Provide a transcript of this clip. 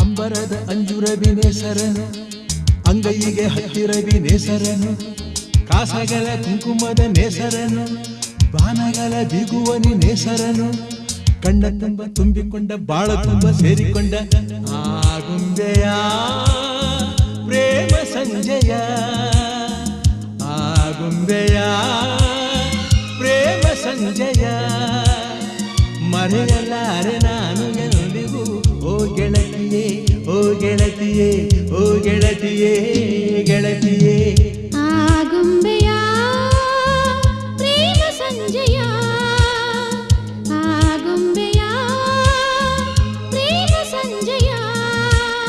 ಅಂಬರದ ಅಂಜುರವಿ ನೇಸರನು, ಅಂಗೈಗೆ ಹತ್ತಿರವಿ ನೇಸರನು, ಕಾಸಗಲ ಕುಂಕುಮದ ನೇಸರನು, ಬಾನಗಲ ಬಿಗುವನಿ ನೇಸರನು ಕಣ್ಣ ತುಂಬ ತುಂಬಿಕೊಂಡ ಬಾಳ ತುಂಬ ಸೇರಿಕೊಂಡ ಆಗುಂಬೆಯ ಪ್ರೇಮ ಸಂಜಯ. ಆಗುಂಬೆಯ ಪ್ರೇಮ ಸಂಜಯ. ಮರೆಯಲಾರೆ ನಾನು ಎಂದಿಗೂ ಓ ಗೆಳತಿಯೇ ಓ ಗೆಳತಿಯೇ ಓ ಗೆಳತಿಯೇ ಗೆಳತಿಯೇ. ಆಗುಂಬೆಯ ಪ್ರೇಮ ಸಂಜಯ.